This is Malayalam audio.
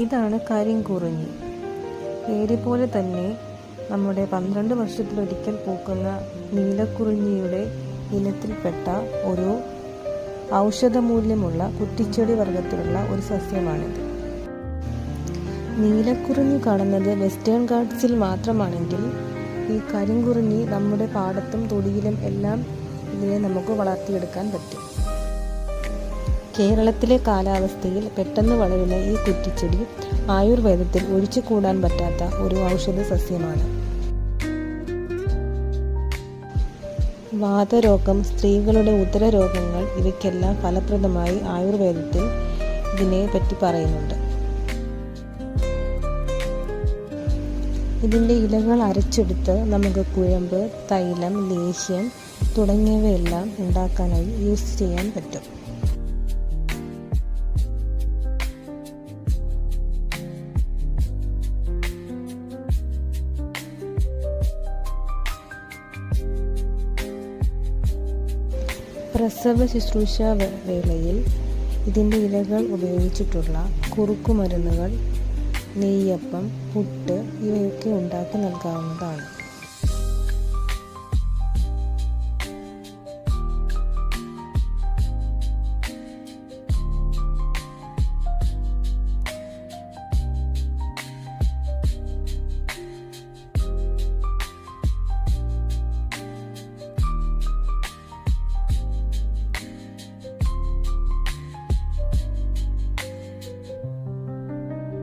ഇതാണ് കരിങ്കുറിഞ്ഞി പേര് പോലെ തന്നെ നമ്മുടെ പന്ത്രണ്ട് വർഷത്തിലൊരിക്കൽ പൂക്കുന്ന നീലക്കുറിഞ്ഞിയുടെ ഇനത്തിൽപ്പെട്ട ഒരു ഔഷധമൂല്യമുള്ള കുറ്റിച്ചെടി വർഗത്തിലുള്ള ഒരു സസ്യമാണിത്. നീലക്കുറിഞ്ഞി കാണുന്നത് വെസ്റ്റേൺ ഗാർഡ്സിൽ മാത്രമാണെങ്കിൽ ഈ കരിങ്കുറിഞ്ഞി നമ്മുടെ പാടത്തും തൊടിയിലും എല്ലാം ഇതിനെ നമുക്ക് വളർത്തിയെടുക്കാൻ പറ്റും. കേരളത്തിലെ കാലാവസ്ഥയിൽ പെട്ടെന്ന് വളരുന്ന ഈ കുറ്റിച്ചെടി ആയുർവേദത്തിൽ ഒഴിച്ചുകൂടാൻ പറ്റാത്ത ഒരു ഔഷധ സസ്യമാണ് വാതരോഗം സ്ത്രീകളുടെ ഉദരരോഗങ്ങൾ ഇവയ്ക്കെല്ലാം ഫലപ്രദമായി ആയുർവേദത്തിൽ ഇതിനെ പറ്റി പറയുന്നുണ്ട്. ഇതിന്റെ ഇലകൾ അരച്ചെടുത്ത് നമുക്ക് കുഴമ്പ് തൈലം ലേഹ്യം തുടങ്ങിയവയെല്ലാം ഉണ്ടാക്കാനായി യൂസ് ചെയ്യാൻ പറ്റും. പ്രസവ ശുശ്രൂഷ വേളയിൽ ഇതിന്റെ ഇലകൾ ഉപയോഗിച്ചിട്ടുള്ള കുറുക്കുമരുന്നുകൾ നെയ്യപ്പം പുട്ട് ഇവയൊക്കെ ഉണ്ടാക്കി നൽകാവുന്നതാണ്.